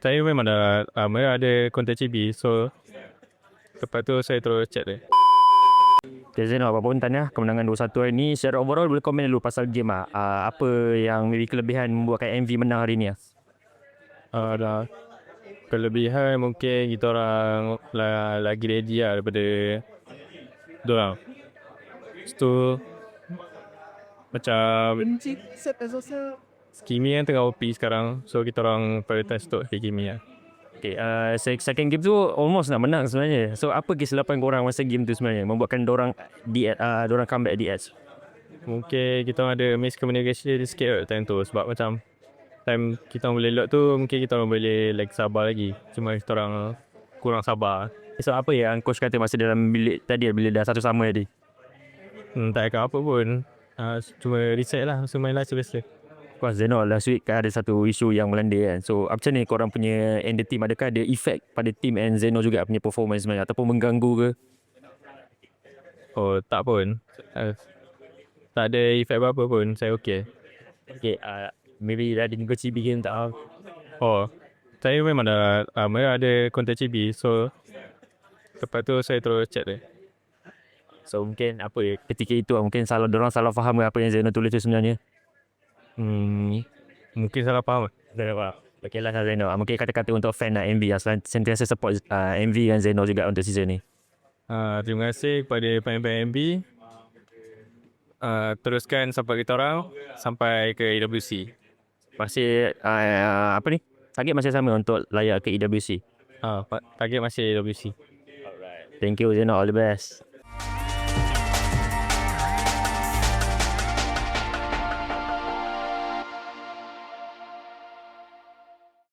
Saya memang dah lama ada kontak CB so lepas tu saya terus chat dia. Okay Zainal, apa pun tanya kemenangan 2-1 hari ni secara overall boleh komen dulu pasal game ah. Uh, apa yang maybe kelebihan membuatkan MV menang hari ni ah? Uh, dah kelebihan mungkin kita orang la, lagi ready lah daripada diorang. Lepas tu macam Kimi kan tengah OP sekarang so kita orang prioritize untuk Kimi lah. Okay, uh, second game tu almost nak menang sebenarnya. So apa kesilapan korang masa game tu sebenarnya membuatkan dorang di uh, dorang comeback di edge? Mungkin kita orang ada miscommunication sikit kot time tu sebab macam time kita orang boleh lock tu mungkin kita orang boleh like sabar lagi. Cuma kita orang kurang sabar. So apa yang coach kata masa dalam bilik tadi bila dah satu sama tadi? Hmm, tak akan apa pun. Uh, cuma reset lah masa main lah biasa. Puas Zainal last week kan ada satu isu yang melanda kan. So apa macam ni korang punya and the team adakah ada effect pada team and Zeno juga punya performance sebenarnya ataupun mengganggu ke? Oh tak pun. Uh, tak ada efek apa-apa pun. Saya okey. Okay, uh, maybe dah ada negosiasi bikin tak tahu. Oh, saya memang dah lama ada kontak CB so lepas tu saya terus chat dia. So mungkin apa ya, ketika itu mungkin salah orang salah faham apa yang Zeno tulis tu sebenarnya. Hmm, mungkin salah faham. Salah faham. Okay lah Zeno. Ah, Mungkin kata-kata untuk fan nak MV yang selan- sentiasa support uh, MV dan Zeno juga untuk season ni. Uh, terima kasih kepada pemain-pemain MB. Uh, teruskan support kita orang sampai ke EWC. Masih uh, apa ni? Target masih sama untuk layak ke EWC. Uh, target masih EWC. Thank you Zeno. All the best.